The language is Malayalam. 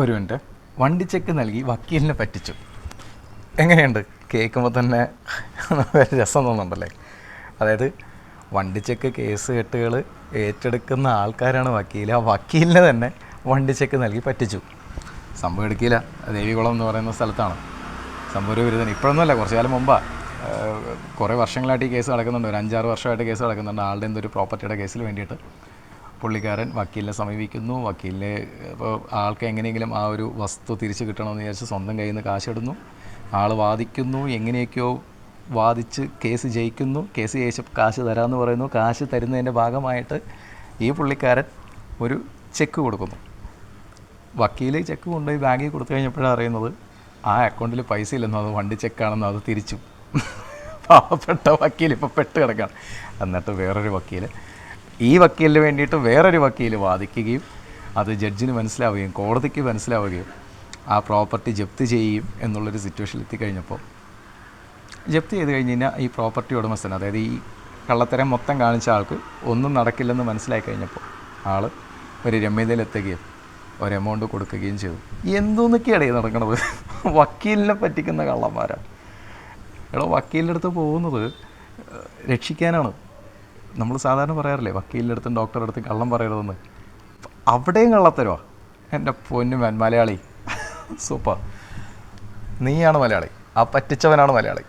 ഒരു മിനിറ്റ്. വണ്ടി ചെക്ക് നൽകി വക്കീലിനെ പറ്റിച്ചു. എങ്ങനെയുണ്ട്? കേൾക്കുമ്പോൾ തന്നെ രസം തോന്നുന്നുണ്ടല്ലേ? അതായത് വണ്ടി ചെക്ക് കേസ് കെട്ടുകൾ ഏറ്റെടുക്കുന്ന ആൾക്കാരാണ് വക്കീൽ ആ വക്കീലിനെ തന്നെ വണ്ടി ചെക്ക് നൽകി പറ്റിച്ചു. സംഭവം എടുക്കില്ല ദേവികുളം എന്ന് പറയുന്ന സ്ഥലത്താണ്. സംഭവം ഒരു വിരുദ്ധന് ഇപ്പോഴൊന്നുമല്ല കുറച്ച് കാലം മുമ്പാണ് കുറേ വർഷങ്ങളായിട്ട് ഈ കേസ് നടക്കുന്നുണ്ട്. ഒരു അഞ്ചാറ് വർഷമായിട്ട് കേസ് നടക്കുന്നുണ്ട്. ആളുടെ എന്തൊരു പ്രോപ്പർട്ടിയുടെ കേസിൽ വേണ്ടിയിട്ട്. പുള്ളിക്കാരൻ വക്കീലിനെ സമീപിക്കുന്നു. വക്കീലിനെ ഇപ്പോൾ ആൾക്ക് എങ്ങനെയെങ്കിലും ആ ഒരു വസ്തു തിരിച്ചു കിട്ടണമെന്ന് വിചാരിച്ച് സ്വന്തം കയ്യിൽ നിന്ന് കാശെടുന്നു. ആൾ വാദിക്കുന്നു എങ്ങനെയൊക്കെയോ വാദിച്ച് കേസ് ജയിക്കുന്നു. കേസ് ജയിച്ച കാശ് തരാമെന്ന് പറയുന്നു. കാശ് തരുന്നതിന്റെ ഭാഗമായിട്ട് ഈ പുള്ളിക്കാരൻ ഒരു ചെക്ക് കൊടുക്കുന്നു. വക്കീൽ ചെക്ക് കൊണ്ടുപോയി ബാങ്കിൽ കൊടുത്തു കഴിഞ്ഞപ്പോഴാണ് അറിയുന്നത് ആ അക്കൗണ്ടിൽ പൈസ ഇല്ലെന്നും അത് വണ്ടി ചെക്കാണെന്നും അത് തിരിച്ചു. പാവപ്പെട്ട വക്കീൽ ഇപ്പോൾ പെട്ട് കിടക്കുകയാണ് എന്നിട്ട് വേറൊരു വക്കീൽ ഈ വക്കീലിന് വേണ്ടിയിട്ട് വേറൊരു വക്കീൽ വാദിക്കുകയും അത് ജഡ്ജിന് മനസ്സിലാവുകയും കോടതിക്ക് മനസ്സിലാവുകയും ആ പ്രോപ്പർട്ടി ജപ്തി ചെയ്യുകയും എന്നുള്ളൊരു സിറ്റുവേഷനിൽ എത്തിക്കഴിഞ്ഞപ്പോൾ ജപ്തി ചെയ്ത് കഴിഞ്ഞ് കഴിഞ്ഞാൽ ഈ പ്രോപ്പർട്ടി ഉടമസ്ഥൻ അതായത് ഈ കള്ളത്തരം മൊത്തം കാണിച്ച ആൾക്ക് ഒന്നും നടക്കില്ലെന്ന് മനസ്സിലാക്കി കഴിഞ്ഞപ്പോൾ ആൾ ഒരു രമ്യതയിലെത്തുകയും ഒരു എമൗണ്ട് കൊടുക്കുകയും ചെയ്തു. എന്തോന്നൊക്കെയാണ് നടക്കുന്നത് വക്കീലിനെ പറ്റിക്കുന്ന കള്ളന്മാരാണ് എടോ വക്കീലിന്റെ അടുത്ത് പോകുന്നത് രക്ഷിക്കാനാണ്. നമ്മൾ സാധാരണ പറയാറില്ലേ വക്കീലിന്റെ അടുത്തും ഡോക്ടറുടെ അടുത്തും കള്ളം പറയരുതെന്ന്. അവിടെയും കള്ളത്തരോ എന്റെ പൊന്നു മലയാളി. സൂപ്പർ. നീയാണ് മലയാളി. ആ പറ്റിച്ചവനാണ് മലയാളി.